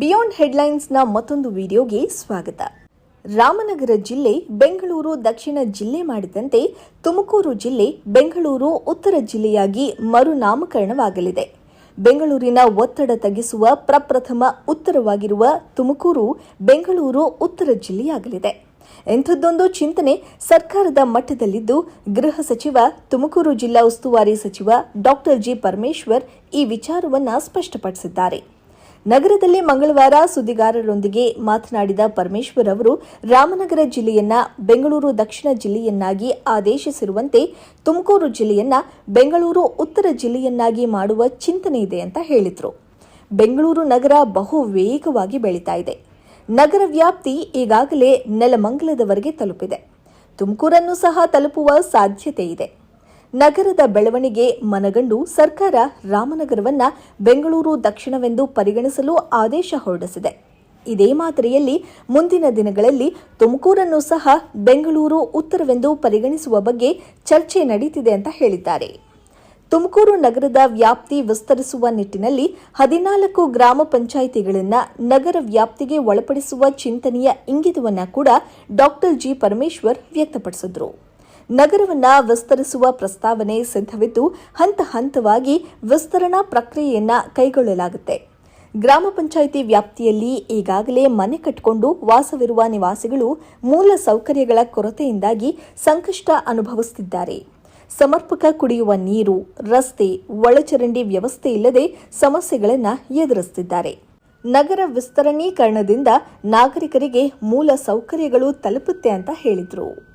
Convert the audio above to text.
Beyond ಹೆಡ್ಲೈನ್ಸ್ನ ಮತ್ತೊಂದು ವಿಡಿಯೋಗೆ ಸ್ವಾಗತ. ರಾಮನಗರ ಜಿಲ್ಲೆ ಬೆಂಗಳೂರು ದಕ್ಷಿಣ ಜಿಲ್ಲೆ ಮಾಡಿದಂತೆ ತುಮಕೂರು ಜಿಲ್ಲೆ ಬೆಂಗಳೂರು ಉತ್ತರ ಜಿಲ್ಲೆಯಾಗಿ ಮರುನಾಮಕರಣವಾಗಲಿದೆ. ಬೆಂಗಳೂರಿನ ಒತ್ತಡ ತಗ್ಗಿಸುವ ಪ್ರಪ್ರಥಮ ಉತ್ತರವಾಗಿರುವ ತುಮಕೂರು ಬೆಂಗಳೂರು ಉತ್ತರ ಜಿಲ್ಲೆಯಾಗಲಿದೆ. ಇಂಥದ್ದೊಂದು ಚಿಂತನೆ ಸರ್ಕಾರದ ಮಟ್ಟದಲ್ಲಿದ್ದು ಗೃಹ ಸಚಿವ, ತುಮಕೂರು ಜಿಲ್ಲಾ ಉಸ್ತುವಾರಿ ಸಚಿವ ಡಾಕ್ಟರ್ ಜಿ ಪರಮೇಶ್ವರ್ ಈ ವಿಚಾರವನ್ನ ಸ್ಪಷ್ಟಪಡಿಸಿದ್ದಾರೆ. ನಗರದಲ್ಲಿ ಮಂಗಳವಾರ ಸುದ್ದಿಗಾರರೊಂದಿಗೆ ಮಾತನಾಡಿದ ಪರಮೇಶ್ವರ್ ಅವರು, ರಾಮನಗರ ಜಿಲ್ಲೆಯನ್ನ ಬೆಂಗಳೂರು ದಕ್ಷಿಣ ಜಿಲ್ಲೆಯನ್ನಾಗಿ ಆದೇಶಿಸಿರುವಂತೆ ತುಮಕೂರು ಜಿಲ್ಲೆಯನ್ನ ಬೆಂಗಳೂರು ಉತ್ತರ ಜಿಲ್ಲೆಯನ್ನಾಗಿ ಮಾಡುವ ಚಿಂತನೆ ಇದೆ ಅಂತ ಹೇಳಿದರು. ಬೆಂಗಳೂರು ನಗರ ಬಹು ವೇಗವಾಗಿ ಬೆಳೀತಾ ಇದೆ. ನಗರ ವ್ಯಾಪ್ತಿ ಈಗಾಗಲೇ ನೆಲಮಂಗಲದವರೆಗೆ ತಲುಪಿದೆ. ತುಮಕೂರನ್ನು ಸಹ ತಲುಪುವ ಸಾಧ್ಯತೆ ಇದೆ. ನಗರದ ಬೆಳವಣಿಗೆ ಮನಗಂಡು ಸರ್ಕಾರ ರಾಮನಗರವನ್ನ ಬೆಂಗಳೂರು ದಕ್ಷಿಣವೆಂದು ಪರಿಗಣಿಸಲು ಆದೇಶ ಹೊರಡಿಸಿದೆ. ಇದೇ ಮಾದರಿಯಲ್ಲಿ ಮುಂದಿನ ದಿನಗಳಲ್ಲಿ ತುಮಕೂರನ್ನು ಸಹ ಬೆಂಗಳೂರು, ಉತ್ತರವೆಂದು ಪರಿಗಣಿಸುವ ಬಗ್ಗೆ ಚರ್ಚೆ ನಡೀತಿದೆ ಅಂತ ಹೇಳಿದ್ದಾರೆ. ತುಮಕೂರು ನಗರದ ವ್ಯಾಪ್ತಿ ವಿಸ್ತರಿಸುವ ನಿಟ್ಟಿನಲ್ಲಿ ಹದಿನಾಲ್ಕು ಗ್ರಾಮ ಪಂಚಾಯಿತಿಗಳನ್ನು ನಗರ ವ್ಯಾಪ್ತಿಗೆ ಒಳಪಡಿಸುವ ಚಿಂತನೆಯ ಇಂಗಿತವನ್ನು ಕೂಡ ಡಾಕ್ಟರ್ ಜಿ ಪರಮೇಶ್ವರ್ ವ್ಯಕ್ತಪಡಿಸಿದರು. ನಗರವನ್ನ ವಿಸ್ತರಿಸುವ ಪ್ರಸ್ತಾವನೆ ಸಿದ್ಧವಿದ್ದು ಹಂತ ಹಂತವಾಗಿ ವಿಸ್ತರಣಾ ಪ್ರಕ್ರಿಯೆಯನ್ನ ಕೈಗೊಳ್ಳಲಾಗುತ್ತೆ. ಗ್ರಾಮ ಪಂಚಾಯಿತಿ ವ್ಯಾಪ್ತಿಯಲ್ಲಿ ಈಗಾಗಲೇ ಮನೆ ಕಟ್ಟಿಕೊಂಡು ವಾಸವಿರುವ ನಿವಾಸಿಗಳು ಮೂಲ ಸೌಕರ್ಯಗಳ ಕೊರತೆಯಿಂದಾಗಿ ಸಂಕಷ್ಟ ಅನುಭವಿಸುತ್ತಿದ್ದಾರೆ ಸಮರ್ಪಕ ಕುಡಿಯುವ ನೀರು, ರಸ್ತೆ, ಒಳಚರಂಡಿ ವ್ಯವಸ್ಥೆ ಇಲ್ಲದೆ ಸಮಸ್ಯೆಗಳನ್ನು ಎದುರಿಸುತ್ತಿದ್ದಾರೆ ನಗರ ವಿಸ್ತರಣೀಕರಣದಿಂದ ನಾಗರಿಕರಿಗೆ ಮೂಲ ಸೌಕರ್ಯಗಳು ತಲುಪುತ್ತೆ ಅಂತ ಹೇಳಿದರು.